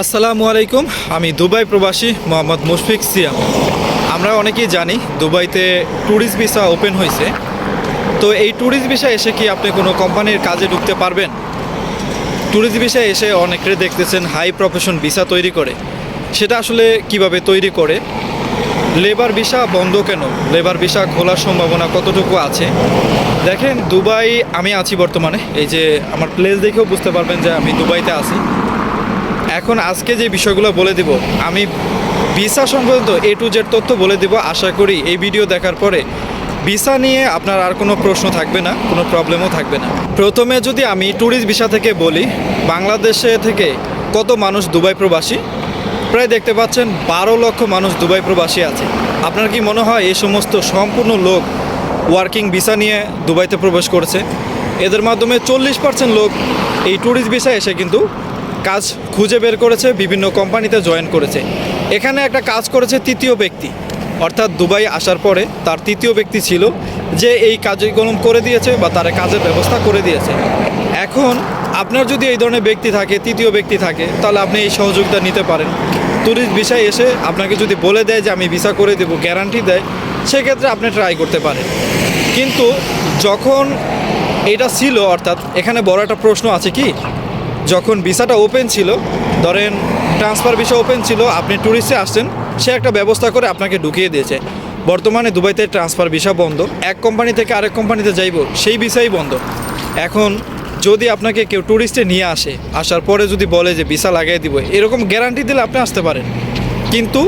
আসসালামু আলাইকুম, আমি দুবাই প্রবাসী মোহাম্মদ মুশফিক সিয়াম আমরা অনেকেই জানি দুবাইতে ট্যুরিস্ট ভিসা ওপেন হয়েছে। তো এই ট্যুরিস্ট ভিসা এসে কি আপনি কোনো কোম্পানির কাজে ঢুকতে পারবেন? ট্যুরিস্ট ভিসা এসে অনেকে দেখতেছেন হাই প্রফেশন ভিসা তৈরি করে। সেটা আসলে কীভাবে তৈরি করে? লেবার ভিসা বন্ধ কেন? লেবার ভিসা খোলার সম্ভাবনা কতটুকু আছে? দেখেন, দুবাই আমি আছি বর্তমানে। এই যে আমার প্লেস দেখেও বুঝতে পারবেন যে আমি দুবাইতে আছি। এখন আজকে যে বিষয়গুলো বলে দিব, আমি ভিসা সংক্রান্ত এ টু জেড তথ্য বলে দিব। আশা করি এই ভিডিও দেখার পরে ভিসা নিয়ে আপনার আর কোনো প্রশ্ন থাকবে না, কোনো প্রবলেমও থাকবে না। প্রথমে যদি আমি ট্যুরিস্ট ভিসা থেকে বলি, বাংলাদেশে থেকে কত মানুষ দুবাই প্রবাসী? প্রায় দেখতে পাচ্ছেন বারো লক্ষ মানুষ দুবাই প্রবাসী আছে। আপনার কি মনে হয় এই সমস্ত সম্পূর্ণ লোক ওয়ার্কিং ভিসা নিয়ে দুবাইতে প্রবেশ করছে? এদের মাধ্যমে চল্লিশ পার্সেন্ট লোক এই ট্যুরিস্ট ভিসা এসে কিন্তু কাজ খুঁজে বের করেছে, বিভিন্ন কোম্পানিতে জয়েন করেছে। এখানে একটা কাজ করেছে তৃতীয় ব্যক্তি। অর্থাৎ দুবাই আসার পরে তার তৃতীয় ব্যক্তি ছিল, যে এই কাজগুলো করে দিয়েছে বা তার কাজের ব্যবস্থা করে দিয়েছে। এখন আপনার যদি এই ধরনের ব্যক্তি থাকে, তৃতীয় ব্যক্তি থাকে, তাহলে আপনি এই সহযোগিতা নিতে পারেন। ট্যুরিস্ট ভিসায় এসে আপনাকে যদি বলে দেয় যে আমি ভিসা করে দেবো গ্যারান্টি দেয়, সেক্ষেত্রে আপনি ট্রাই করতে পারেন। কিন্তু যখন এটা ছিল, অর্থাৎ এখানে বড় একটা প্রশ্ন আছে কি? যখন ভিসাটা ওপেন ছিল, ধরেন ট্রান্সফার ভিসা ওপেন ছিল, আপনি ট্যুরিস্টে আসছেন, সে একটা ব্যবস্থা করে আপনাকে ঢুকিয়ে দিয়েছে। বর্তমানে দুবাইতে ট্রান্সফার ভিসা বন্ধ, এক কোম্পানি থেকে আরেক কোম্পানিতে যাইব, সেই ভিসাই বন্ধ। এখন যদি আপনাকে কেউ ট্যুরিস্টে নিয়ে আসে, আসার পরে যদি বলে যে ভিসা লাগাই দিব, এরকম গ্যারান্টি দিলে আপনি আসতে পারেন। কিন্তু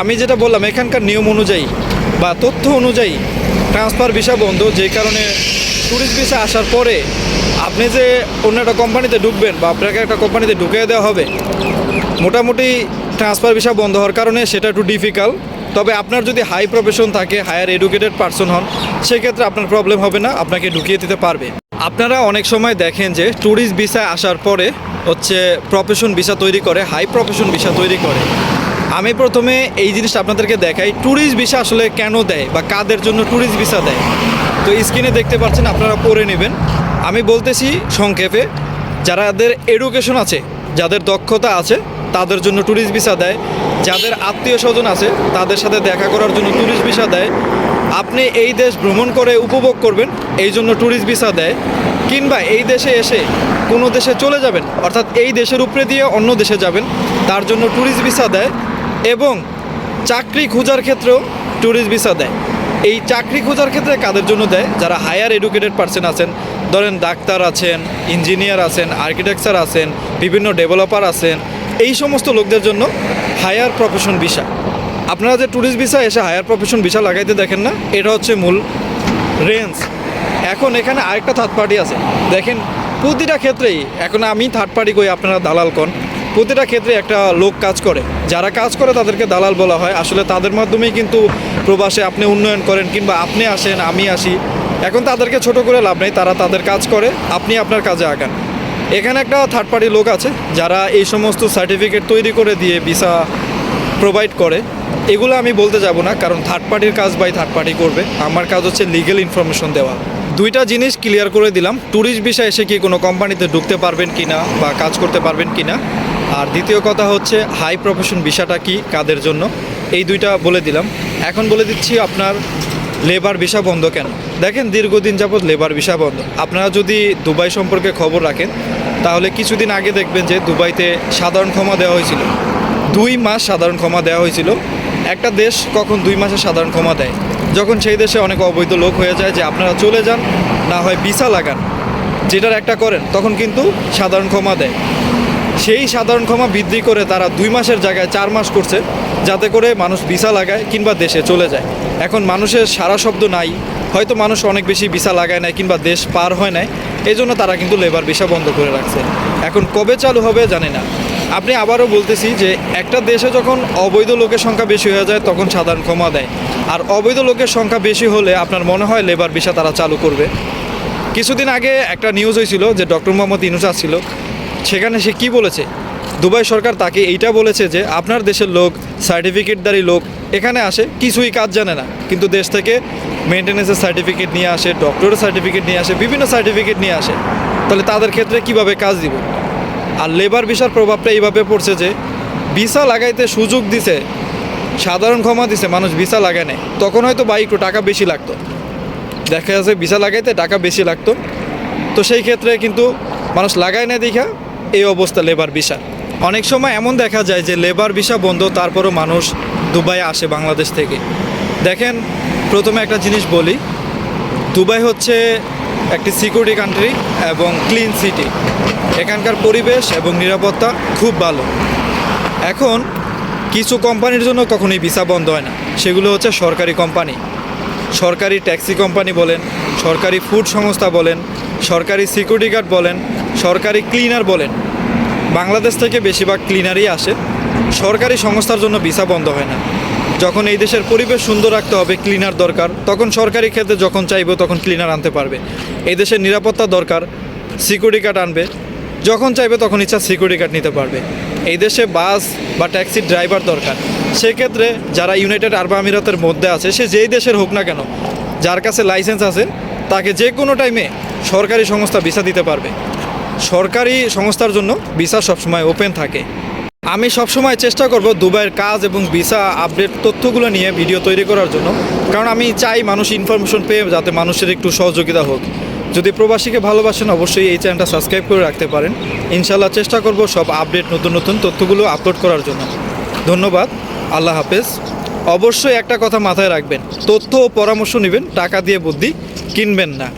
আমি যেটা বললাম, এখানকার নিয়ম অনুযায়ী বা তথ্য অনুযায়ী ট্রান্সফার ভিসা বন্ধ, যে কারণে ট্যুরিস্ট ভিসা আসার পরে আপনি যে অন্য একটা কোম্পানিতে ঢুকবেন বা আপনাকে একটা কোম্পানিতে ঢুকিয়ে দেওয়া হবে, মোটামুটি ট্রান্সফার ভিসা বন্ধ হওয়ার কারণে সেটা একটু ডিফিকাল্ট তবে আপনার যদি হাই প্রফেশন থাকে হায়ার এডুকেটেড পার্সন হন, সেক্ষেত্রে আপনার প্রবলেম হবে না, আপনাকে ঢুকিয়ে দিতে পারবে। আপনারা অনেক সময় দেখেন যে ট্যুরিস্ট ভিসায় আসার পরে হচ্ছে প্রফেশন ভিসা তৈরি করে হাই প্রফেশন ভিসা তৈরি করে। আমি প্রথমে এই জিনিসটা আপনাদেরকে দেখাই। ট্যুরিস্ট ভিসা আসলে কেন দেয় বা কাদের জন্য ট্যুরিস্ট ভিসা দেয়? তো স্ক্রিনে দেখতে পাচ্ছেন, আপনারা পড়ে নেবেন। আমি বলতেছি সংক্ষেপে যাদের এডুকেশন আছে, যাদের দক্ষতা আছে, তাদের জন্য ট্যুরিস্ট ভিসা দেয়। যাদের আত্মীয় স্বজন আছে, তাদের সাথে দেখা করার জন্য ট্যুরিস্ট ভিসা দেয়। আপনি এই দেশ ভ্রমণ করে উপভোগ করবেন, এই জন্য ট্যুরিস্ট ভিসা দেয়। কিংবা এই দেশে এসে কোনো দেশে চলে যাবেন, অর্থাৎ এই দেশের উপরে দিয়ে অন্য দেশে যাবেন, তার জন্য ট্যুরিস্ট ভিসা দেয়। এবং চাকরি খোঁজার ক্ষেত্রেও ট্যুরিস্ট ভিসা দেয়। এই চাকরি খোঁজার ক্ষেত্রে কাদের জন্য দেয়? যারা হায়ার এডুকেটেড পার্সন আছেন, ধরেন ডাক্তার আছেন ইঞ্জিনিয়ার আছেন আর্কিটেকচার আছেন, বিভিন্ন ডেভেলপার আছেন, এই সমস্ত লোকদের জন্য হায়ার প্রফেশন ভিসা আপনারা যে ট্যুরিস্ট ভিসা এসে হায়ার প্রফেশন ভিসা লাগাইতে দেখেন না, এটা হচ্ছে মূল রেঞ্জ এখন এখানে আরেকটা থার্ড পার্টি আছে। দেখেন, প্রতিটা ক্ষেত্রেই, এখন আমি থার্ড পার্টি কই, আপনারা দালাল কন প্রতিটা ক্ষেত্রে একটা লোক কাজ করে। যারা কাজ করে তাদেরকে দালাল বলা হয়। আসলে তাদের মাধ্যমেই কিন্তু প্রবাসে আপনি উন্নয়ন করেন কিংবা আপনি আসেন, আমি আসি। এখন তাদেরকে ছোট করে লাভ নেই, তারা তাদের কাজ করে, আপনি আপনার কাজে আগান। এখানে একটা থার্ড পার্টি লোক আছে, যারা এই সমস্ত সার্টিফিকেট তৈরি করে দিয়ে ভিসা প্রোভাইড করে। এগুলো আমি বলতে যাব না, কারণ থার্ড পার্টির কাজ বাই থার্ড পার্টি করবে। আমার কাজ হচ্ছে লিগেল ইনফরমেশন দেওয়া। দুইটা জিনিস ক্লিয়ার করে দিলাম। ট্যুরিস্ট ভিসা এসে কি কোনো কোম্পানিতে ঢুকতে পারবেন কি না বা কাজ করতে পারবেন কি না আর দ্বিতীয় কথা হচ্ছে হাই প্রফেশন ভিসাটা কি কাদের জন্য? এই দুইটা বলে দিলাম। এখন বলে দিচ্ছি, আপনার লেবার ভিসা বন্ধ কেন? দেখেন, দীর্ঘদিন যাবৎ লেবার ভিসা বন্ধ। আপনারা যদি দুবাই সম্পর্কে খবর রাখেন, তাহলে কিছুদিন আগে দেখবেন যে দুবাইতে সাধারণ ক্ষমা দেওয়া হয়েছিল। দুই মাস সাধারণ ক্ষমা দেওয়া হয়েছিল। একটা দেশ কখন দুই মাসে সাধারণ ক্ষমা দেয়? যখন সেই দেশে অনেক অবৈধ লোক হয়ে যায় যে আপনারা চলে যান, না হয় ভিসা লাগান, যেটার একটা করেন, তখন কিন্তু সাধারণ ক্ষমা দেয়। সেই সাধারণ ক্ষমা বৃদ্ধি করে তারা দুই মাসের জায়গায় চার মাস করছে, যাতে করে মানুষ ভিসা লাগায় কিংবা দেশে চলে যায়। এখন মানুষের সারা শব্দ নাই, হয়তো মানুষ অনেক বেশি ভিসা লাগায় নাই কিংবা দেশ পার হয় নাই এই জন্য তারা কিন্তু লেবার ভিসা বন্ধ করে রাখছে। এখন কবে চালু হবে জানি না। আপনি আবারও বলতেছি যে একটা দেশে যখন অবৈধ লোকের সংখ্যা বেশি হয়ে যায়, তখন সাধারণ ক্ষমা দেয়। আর অবৈধ লোকের সংখ্যা বেশি হলে আপনার মনে হয় লেবার ভিসা তারা চালু করবে? কিছুদিন আগে একটা নিউজ হয়েছিল যে ডক্টর মোহাম্মদ ইনুস আসছিল। সেখানে সে কি বলেছে? দুবাই সরকার তাকে এইটা বলেছে যে, আপনার দেশের লোক সার্টিফিকেটদারি লোক এখানে আসে, কিছুই কাজ জানে না। কিন্তু দেশ থেকে মেনটেন্যান্সের সার্টিফিকেট নিয়ে আসে ডক্টরের সার্টিফিকেট নিয়ে আসে, বিভিন্ন সার্টিফিকেট নিয়ে আসে। তাহলে তাদের ক্ষেত্রে কীভাবে কাজ দিব? আর লেবার ভিসার প্রভাবটা এইভাবে পড়ছে যে ভিসা লাগাইতে সুযোগ দিছে, সাধারণ ক্ষমা দিছে, মানুষ ভিসা লাগায় নেয় তখন হয়তো বা একটু টাকা বেশি লাগতো। দেখা যাচ্ছে ভিসা লাগাইতে টাকা বেশি লাগতো। তো সেই ক্ষেত্রে কিন্তু মানুষ লাগায় না দেখা এই অবস্থা লেবার ভিসা অনেক সময় এমন দেখা যায় যে লেবার ভিসা বন্ধ, তারপরও মানুষ দুবাই আসে বাংলাদেশ থেকে। দেখেন, প্রথমে একটা জিনিস বলি। দুবাই হচ্ছে একটি সিকিউরিটি কান্ট্রি এবং ক্লিন সিটি। এখানকার পরিবেশ এবং নিরাপত্তা খুব ভালো। এখন কিছু কোম্পানির জন্য কখনোই ভিসা বন্ধ হয় না। সেগুলো হচ্ছে সরকারি কোম্পানি। সরকারি ট্যাক্সি কোম্পানি বলেন, সরকারি ফুড সংস্থা বলেন, সরকারি সিকিউরিটি গার্ড বলেন, সরকারি ক্লিনার বলেন। বাংলাদেশ থেকে বেশিরভাগ ক্লিনারই আসে। সরকারি সংস্থার জন্য ভিসা বন্ধ হয় না। যখন এই দেশের পরিবেশ সুন্দর রাখতে হবে ক্লিনার দরকার, তখন সরকারি ক্ষেত্রে যখন চাইবে তখন ক্লিনার আনতে পারবে। এই দেশের নিরাপত্তা দরকার সিকিউরিটি গার্ড আনবে, যখন চাইবে তখন ইচ্ছা সিকিউরিটি গার্ড নিতে পারবে। এই দেশে বাস বা ট্যাক্সির ড্রাইভার দরকার। সেক্ষেত্রে যারা ইউনাইটেড আরব আমিরাতের মধ্যে আছে, সে যেই দেশের হোক না কেন, যার কাছে লাইসেন্স আছে, তাকে যে কোনো টাইমে সরকারি সংস্থা ভিসা দিতে পারবে। সরকারি সংস্থার জন্য ভিসা সবসময় ওপেন থাকে। আমি সবসময় চেষ্টা করব দুবাইয়ের কাজ এবং ভিসা আপডেট তথ্যগুলো নিয়ে ভিডিও তৈরি করার জন্য। কারণ আমি চাই মানুষ ইনফরমেশন পেয়ে যাতে মানুষের একটু সহযোগিতা হোক। যদি প্রবাসীকে ভালোবাসেন, অবশ্যই এই চ্যানেলটা সাবস্ক্রাইব করে রাখতে পারেন। ইনশাল্লাহ চেষ্টা করব সব আপডেট, নতুন নতুন তথ্যগুলো আপলোড করার জন্য। ধন্যবাদ। আল্লাহ হাফেজ। অবশ্যই একটা কথা মাথায় রাখবেন, তথ্য ও পরামর্শ নেবেন, টাকা দিয়ে বুদ্ধি কিনবেন না।